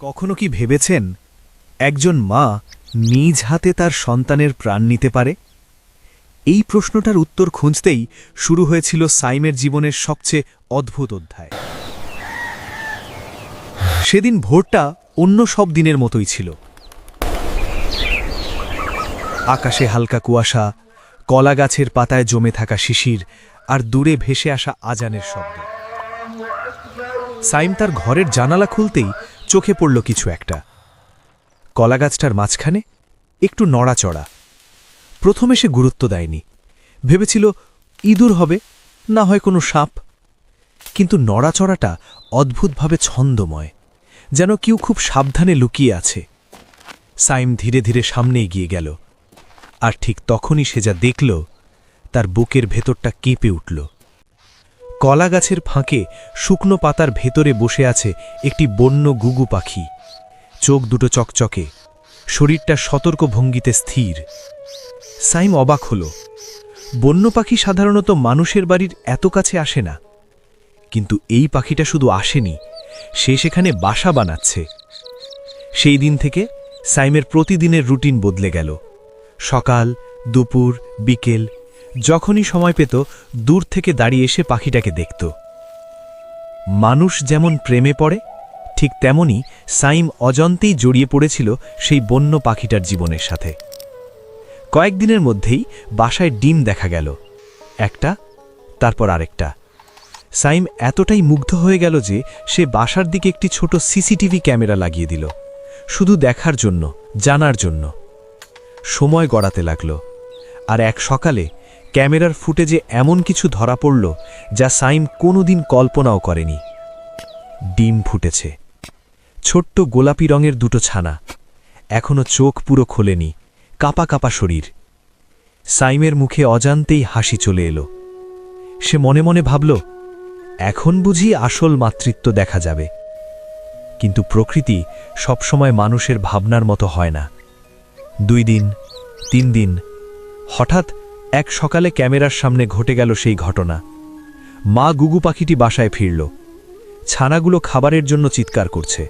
কখনো কি ভেবেছেন একজন মা নিজ হাতে তার সন্তানের প্রাণ নিতে পারে? এই প্রশ্নটার উত্তর খুঁজতেই শুরু হয়েছিল সাইমের জীবনের সবচেয়ে অদ্ভুত অধ্যায়। সেদিন ভোরটা অন্য সব দিনের মতোই ছিল। আকাশে হালকা কুয়াশা, কলা গাছের পাতায় জমে থাকা শিশির আর দূরে ভেসে আসা আজানের শব্দ। সাইম তার ঘরের জানালা খুলতেই চোখে পড়ল কিছু একটা। কলাগাছটার মাঝখানে একটু নড়াচড়া। প্রথমে সে গুরুত্ব দেয়নি। ভেবেছিল, ইঁদুর হবে, না হয় কোনো সাপ। কিন্তু নড়াচড়াটা অদ্ভুতভাবে ছন্দময়, যেন কেউ খুব সাবধানে লুকিয়ে আছে। সাইম ধীরে ধীরে সামনে এগিয়ে গেল। আর ঠিক তখনই সে যা দেখল, তার বুকের ভেতরটা কেঁপে উঠল। কলা গাছের ফাঁকে শুকনো পাতার ভেতরে বসে আছে একটি বন্য গুগু পাখি। চোখ দুটো চকচকে। শরীরটা সতর্ক ভঙ্গিতে স্থির। সাইম অবাক হল। বন্য পাখি সাধারণত মানুষের বাড়ির এত কাছে আসে না। কিন্তু এই পাখিটা শুধু আসেনি, সে সেখানে বাসা বানাচ্ছে। সেই দিন থেকে সাইমের প্রতিদিনের রুটিন বদলে গেল। সকাল, দুপুর, বিকেল যখনই সময় পেত, দূর থেকে দাঁড়িয়ে এসে পাখিটাকে দেখত। মানুষ যেমন প্রেমে পড়ে, ঠিক তেমনি সাইম অজন্তেই জড়িয়ে পড়েছিল সেই বন্য পাখিটার জীবনের সাথে। কয়েকদিনের মধ্যেই বাসায় ডিম দেখা গেল, একটা, তারপর আরেকটা। সাইম এতটাই মুগ্ধ হয়ে গেল যে সে বাসার দিকে একটি ছোট সিসিটিভি ক্যামেরা লাগিয়ে দিল, শুধু দেখার জন্য, জানার জন্য। সময় গড়াতে লাগল, আর এক সকালে ক্যামেরার ফুটেজে এমন কিছু ধরা পড়ল যা সাইম কোনোদিন কল্পনাও করেনি। ডিম ফুটেছে। ছোট্ট গোলাপি রঙের দুটো ছানা। এখনও চোখ পুরো খোলেনি, কাপা কাপা শরীর। সাইমের মুখে অজান্তেই হাসি চলে এলো। সে মনে মনে ভাবল, এখন বুঝি আসল মাতৃত্ব দেখা যাবে। কিন্তু প্রকৃতি সবসময় মানুষের ভাবনার মতো হয় না। দুই দিন, তিন দিন, হঠাৎ এক সকালে ক্যামেরার সামনে ঘটে গেল সেই ঘটনা। মা গুগু পাখিটি বাসায় ফিরল। ছানাগুলো খাবারের জন্য চিৎকার করছে।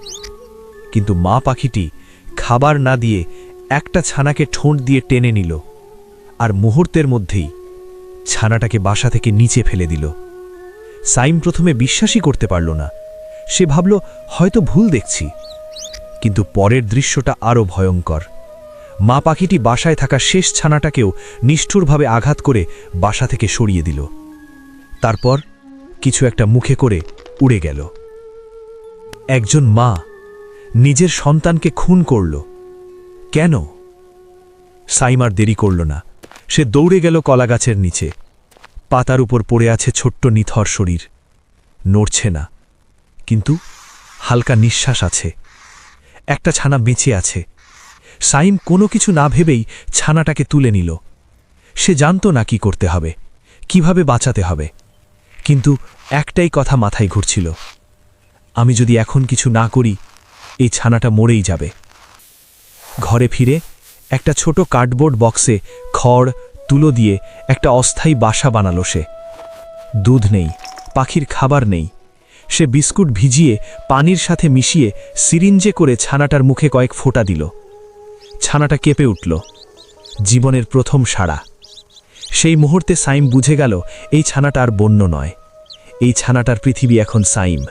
কিন্তু মা পাখিটি খাবার না দিয়ে একটা ছানাকে ঠোঁট দিয়ে টেনে নিল আর মুহূর্তের মধ্যেই ছানাটাকে বাসা থেকে নিচে ফেলে দিল। সাইম প্রথমে বিশ্বাসই করতে পারল না। সে ভাবল, হয়তো ভুল দেখছি। কিন্তু পরের দৃশ্যটা আরও ভয়ঙ্কর। মা পাখিটি বাসায় থাকা শেষ ছানাটাকেও নিষ্ঠুরভাবে আঘাত করে বাসা থেকে সরিয়ে দিল। তারপর কিছু একটা মুখে করে উড়ে গেল। একজন মা নিজের সন্তানকে খুন করল। কেন? সাইমার দেরি করল না। সে দৌড়ে গেল কলাগাছের নিচে। পাতার উপর পড়ে আছে ছোট্ট নিথর শরীর। নড়ছে না। কিন্তু হালকা নিঃশ্বাস আছে। একটা ছানা বেঁচে আছে। সাইম কোনো কিছু না ভেবেই ছানাটাকে তুলে নিল। সে জানত না কি করতে হবে, কীভাবে বাঁচাতে হবে। কিন্তু একটাই কথা মাথায় ঘুরছিল, আমি যদি এখন কিছু না করি, এই ছানাটা মরেই যাবে। ঘরে ফিরে একটা ছোট কার্ডবোর্ড বক্সে খড়, তুলো দিয়ে একটা অস্থায়ী বাসা বানালো সে। দুধ নেই, পাখির খাবার নেই। সে বিস্কুট ভিজিয়ে পানির সাথে মিশিয়ে সিরিঞ্জে করে ছানাটার মুখে কয়েক ফোঁটা দিল। ছানাটা কেঁপে উঠল। জীবনের প্রথম সাড়া। সেই মুহূর্তে সাইম বুঝে গেল, এই ছানাটা আর বন্য নয়। এই ছানাটার পৃথিবী এখন সাইম।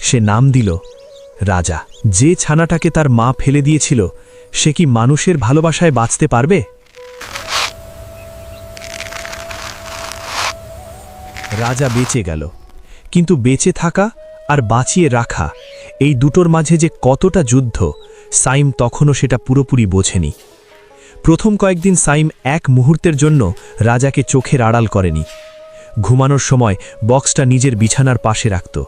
সে নাম দিল, রাজা। যে ছানাটাকে তার মা ফেলে দিয়েছিল, সে কি মানুষের ভালোবাসায় বাঁচতে পারবে? রাজা বেঁচে গেল। কিন্তু বেঁচে থাকা আর বাঁচিয়ে রাখা, এই দুটোর মাঝে যে কতটা যুদ্ধ সাইম তখনও সেটা পুরোপুরি বোঝেনি। প্রথম কয়েকদিন সাইম এক মুহূর্তের জন্য রাজাকে চোখের আড়াল করেনি। ঘুমানোর সময় বক্সটা নিজের বিছানার পাশে রাখত।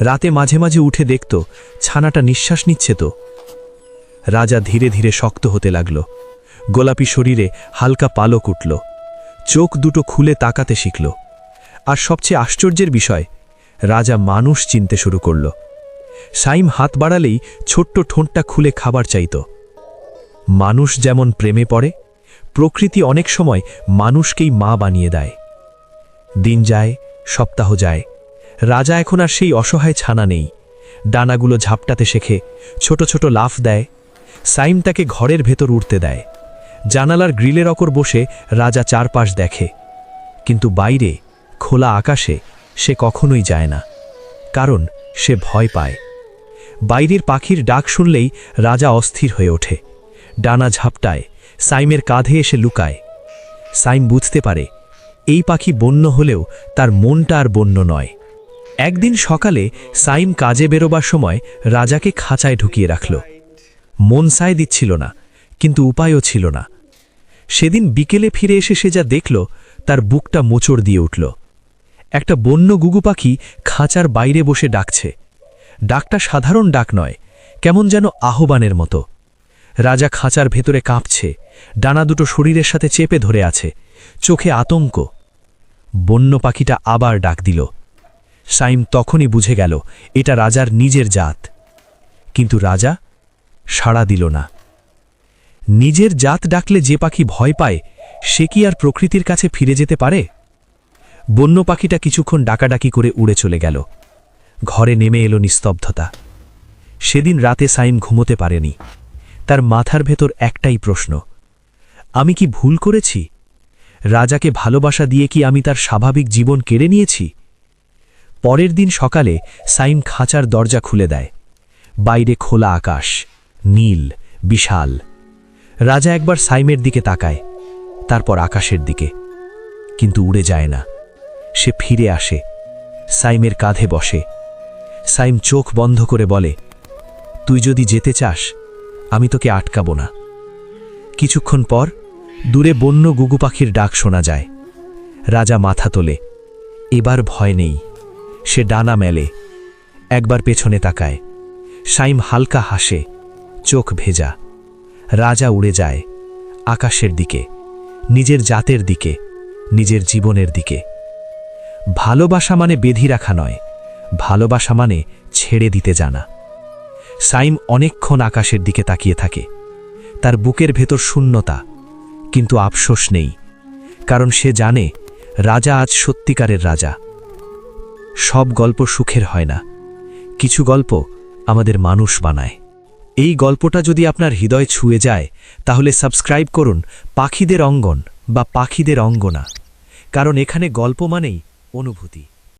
রাতে মাঝে মাঝে উঠে দেখত, ছানাটা নিঃশ্বাস নিচ্ছে তো। রাজা ধীরে ধীরে শক্ত হতে লাগল। গোলাপি শরীরে হালকা পালক উঠল। চোখ দুটো খুলে তাকাতে শিখল। আর সবচেয়ে আশ্চর্যের বিষয়, রাজা মানুষ চিনতে শুরু করল। সাইম হাত বাড়ালেই ছোট্ট ঠোঁটটা খুলে খাবার চাইত। মানুষ যেমন প্রেমে পড়ে, প্রকৃতি অনেক সময় মানুষকেই মা বানিয়ে দেয়। দিন যায়, সপ্তাহ যায়, রাজা এখন আর সেই অসহায় ছানা নেই। ডানাগুলো ঝাপটাতে শেখে, ছোট ছোট লাফ দেয়। সাইম তাকে ঘরের ভেতর উঠতে দেয়। জানালার গ্রিলের অকর বসে রাজা চারপাশ দেখে। কিন্তু বাইরে, খোলা আকাশে সে কখনোই যায় না। কারণ সে ভয় পায়। বাইরের পাখির ডাক শুনলেই রাজা অস্থির হয়ে ওঠে। ডানা ঝাপটায় সাইমের কাঁধে এসে লুকায়। সাইম বুঝতে পারে, এই পাখি বন্য হলেও তার মনটা আর বন্য নয়। একদিন সকালে সাইম কাজে বেরোবার সময় রাজাকে খাঁচায় ঢুকিয়ে রাখল। মন সায় দিচ্ছিল না, কিন্তু উপায়ও ছিল না। সেদিন বিকেলে ফিরে এসে সে যা দেখল, তার বুকটা মোচড় দিয়ে উঠল। একটা বন্য গুগু পাখি খাঁচার বাইরে বসে ডাকছে। ডাকটা সাধারণ ডাক নয়, কেমন যেন আহ্বানের মতো। রাজা খাঁচার ভেতরে কাঁপছে, ডানা দুটো শরীরের সাথে চেপে ধরে আছে, চোখে আতঙ্ক। বন্য পাখিটা আবার ডাক দিল। সাইম তখনই বুঝে গেল, এটা রাজার নিজের জাত। কিন্তু রাজা সাড়া দিল না। নিজের জাত ডাকলে যে পাখি ভয় পায়, সে কি আর প্রকৃতির কাছে ফিরে যেতে পারে? বন্য পাখিটা কিছুক্ষণ ডাকাডাকি করে উড়ে চলে গেল। ঘরে নেমে এলো নিস্তব্ধতা। সেদিন রাতে সাইম ঘুমোতে পারেনি। তার মাথার ভেতর একটাই প্রশ্ন, আমি কি ভুল করেছি? রাজাকে ভালোবাসা দিয়ে কি আমি তার স্বাভাবিক জীবন কেড়ে নিয়েছি? পরের দিন সকালে সাইম খাঁচার দরজা খুলে দেয়। বাইরে খোলা আকাশ, নীল, বিশাল। রাজা একবার সাইমের দিকে তাকায়, তারপর আকাশের দিকে। কিন্তু উড়ে যায় না। সে ফিরে আসে। সাইমের কাঁধে বসে। সাইম চোখ বন্ধ করে বলে, তুই যদি যেতে চাস, আমি তোকে আটকাবো না। কিছুক্ষণ পর দূরে বন্য গুগু পাখির ডাক শোনা যায়। রাজা মাথা তোলে, এবার ভয় নেই। সে ডানা মেলে, একবার পেছনে তাকায়। সাইম হালকা হাসে, চোখ ভেজা। রাজা উড়ে যায়, আকাশের দিকে, নিজের জাতের দিকে, নিজের জীবনের দিকে। ভালোবাসা মানে বেধি রাখা নয় ভালোবাসা মানে ছেড়ে দিতে জানা। সাইম অনেকক্ষণ আকাশের দিকে তাকিয়ে থাকে। তার বুকের ভেতর শূন্যতা, কিন্তু আফসোস নেই, কারণ সে জানে রাজা আজ সত্যিকারের রাজা। সব গল্প সুখের হয় না, কিছু গল্প আমাদের মানুষ বানায়। এই গল্পটা যদি আপনার হৃদয় ছুঁয়ে যায়, তাহলে সাবস্ক্রাইব করুন পাখিদের অঙ্গন বা পাখিদের অঙ্গনা, কারণ এখানে গল্প মানেই অনুভূতি।